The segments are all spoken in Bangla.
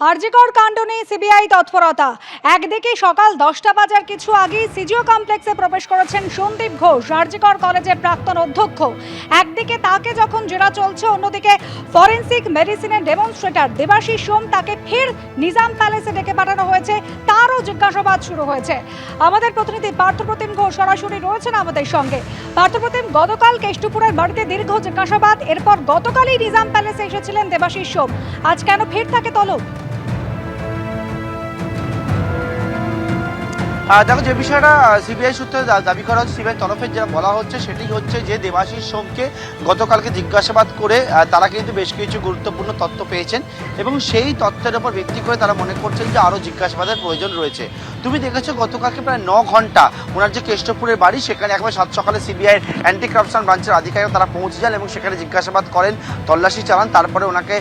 আরজিকর কাণ্ড নিয়ে সিবিআই তৎপরতা। একদিকে সকাল দশটা বাজার কিছু আগেই সিজিও কমপ্লেক্সে প্রবেশ করেছেন সন্দীপ ঘোষ আরজিকর কলেজের প্রাক্তন অধ্যক্ষ। একদিকে তাকে যখন জেরা চলছে, অন্যদিকে ফরেন্সিক মেডিসিনের ডেমনস্ট্রেটর দেবাশিস সোম তাকে ফের নিজাম প্যালেসে ডেকে পাঠানো হয়েছে। তারও জিজ্ঞাসাবাদ শুরু হয়েছে। আমাদের প্রতিনিধি পার্থপ্রতিম ঘোষ সরাসরি রয়েছেন আমাদের সঙ্গে। পার্থপ্রতিম, গতকাল কেষ্টপুরের বাড়িতে দীর্ঘ জিজ্ঞাসাবাদ, এরপর গতকালই নিজাম প্যালেসে এসেছিলেন দেবাশিস সোম। আজ কেন ফের তাকে তলব? দেখো যে বিষয়টা সিবিআই সূত্রে দাবি করা হচ্ছে, সিবিআই তরফে যেটা বলা হচ্ছে সেটি হচ্ছে যে দেবাশিস সোমকে গতকালকে জিজ্ঞাসাবাদ করে তারা কিন্তু বেশ কিছু গুরুত্বপূর্ণ তথ্য পেয়েছেন এবং সেই তথ্যের উপর ভিত্তি করে তারা মনে করছেন যে আরও জিজ্ঞাসাবাদের প্রয়োজন রয়েছে। তুমি দেখেছ গতকালকে প্রায় ন ঘণ্টা ওনার যে কেষ্টপুরের বাড়ি, সেখানে একবার সাত সকালে সিবিআইয়ের অ্যান্টি করাপশন ব্রাঞ্চের আধিকারিক তারা পৌঁছে যান এবং সেখানে জিজ্ঞাসাবাদ করেন, তল্লাশি চালান, তারপরে ওনাকে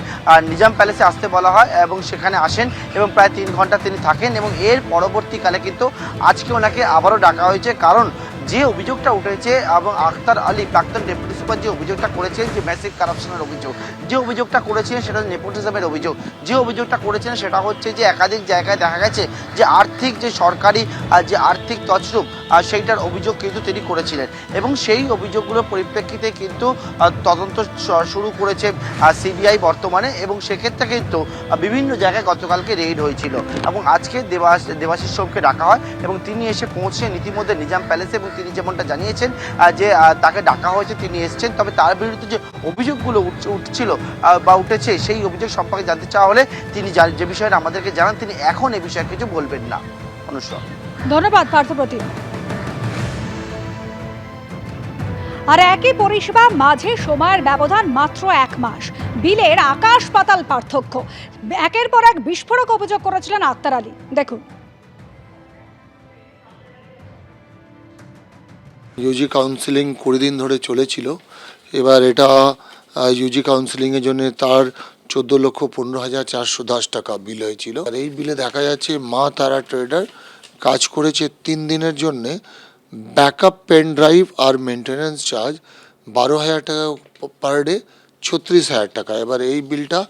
নিজাম প্যালেসে আসতে বলা হয় এবং সেখানে আসেন এবং প্রায় তিন ঘণ্টা তিনি থাকেন এবং এর পরবর্তীকালে কিন্তু আজকে ওনাকে আবারও ডাকা হয়েছে। কারণ যে অভিযোগটা উঠেছে এবং আখতার আলী, প্রাক্তন ডেপুটি সুপার যে অভিযোগটা করেছেন, যে ম্যাসিভ কারাপশনের অভিযোগ, যে অভিযোগটা করেছেন সেটা হচ্ছে নেপোটিজমের অভিযোগ। যে অভিযোগটা করেছেন সেটা হচ্ছে যে একাধিক জায়গায় দেখা গেছে যে আর্থিক যে সরকারি যে আর্থিক তছরূপ সেইটার অভিযোগ কিন্তু তিনি করেছিলেন। এবং সেই অভিযোগগুলোর পরিপ্রেক্ষিতে কিন্তু তদন্ত শুরু করেছে সিবিআই বর্তমানে এবং সেক্ষেত্রে কিন্তু বিভিন্ন জায়গায় গতকালকে রেড হয়েছিল। এবং আজকে দেবাস দেবাশিস সোমকে ডাকা হয় এবং তিনি এসে পৌঁছেন ইতিমধ্যে নিজাম প্যালেসে এবং তিনি যেমনটা জানিয়েছেন যে তাকে ডাকা হয়েছে, তিনি এসছেন। তবে তার বিরুদ্ধে যে অভিযোগগুলো উঠ- উঠছিল বা উঠেছে, সেই অভিযোগ সম্পর্কে জানতে চাওয়া হলে তিনি যে বিষয়টা আমাদেরকে জানান, তিনি এখন এ বিষয়ে কিছু বলবেন না। অনুষ্ঠ ধন্যবাদ পার্থপ্রতিম আর একই পরিষেবা মাঝে সময়ের ব্যবধান মাত্র এক মাস। বিলের আকাশ পাতাল পার্থক্য। একের পর এক বিস্ফোরক অভিযোগ করেছিলেন আক্তার আলী। দেখুন। ইউজি কাউন্সিলিং কুড়ি দিন ধরে চলেছিল। এবার এটা ইউজি কাউন্সিলিংয়ের জন্য তার চোদ্দ লক্ষ পনেরো হাজার চারশো দশ টাকা বিল হয়েছিল। আর এই বিলে দেখা যাচ্ছে মা তারা ট্রেডার কাজ করেছে তিন দিনের জন্যে। ব্যাকআপ, পেন ড্রাইভ আর মেনটেন্যান্স চার্জ বারো হাজার টাকা পার ডে, ছত্রিশ হাজার টাকা। এবার এই বিলটা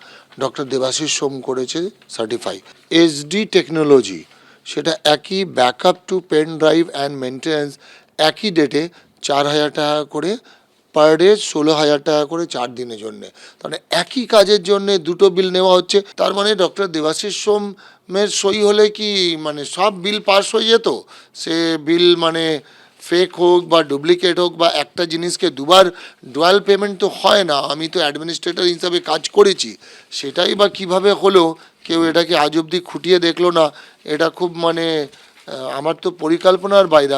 ডক্টর দেবাশিস সোম করেছে সার্টিফাই এসডি টেকনোলজি সেটা একই backup to pen drive and maintenance একই ডেটে চার হাজার টাকা করে পার ডে ষোলো হাজার টাকা করে চার দিনের জন্য। তাহলে একই কাজের জন্য দুটো বিল নেওয়া হচ্ছে। তার মানে ডক্টর দেবাশিস সোমের সই হলে কি মানে সব বিল পাস হয়ে যেত? সে বিল মানে ফেক হোক বা ডুপ্লিকেট হোক বা একটা জিনিসকে দুবার ডুয়াল পেমেন্ট তো হয় না। আমি তো অ্যাডমিনিস্ট্রেটর হিসাবে কাজ করেছি। সেটাই বা কীভাবে হলো? কেউ এটাকে আজ অবধি খুঁটিয়ে দেখল না। এটা খুব মানে আমার তো পরিকল্পনার বাইরে